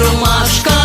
ромашка.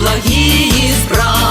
благії справи.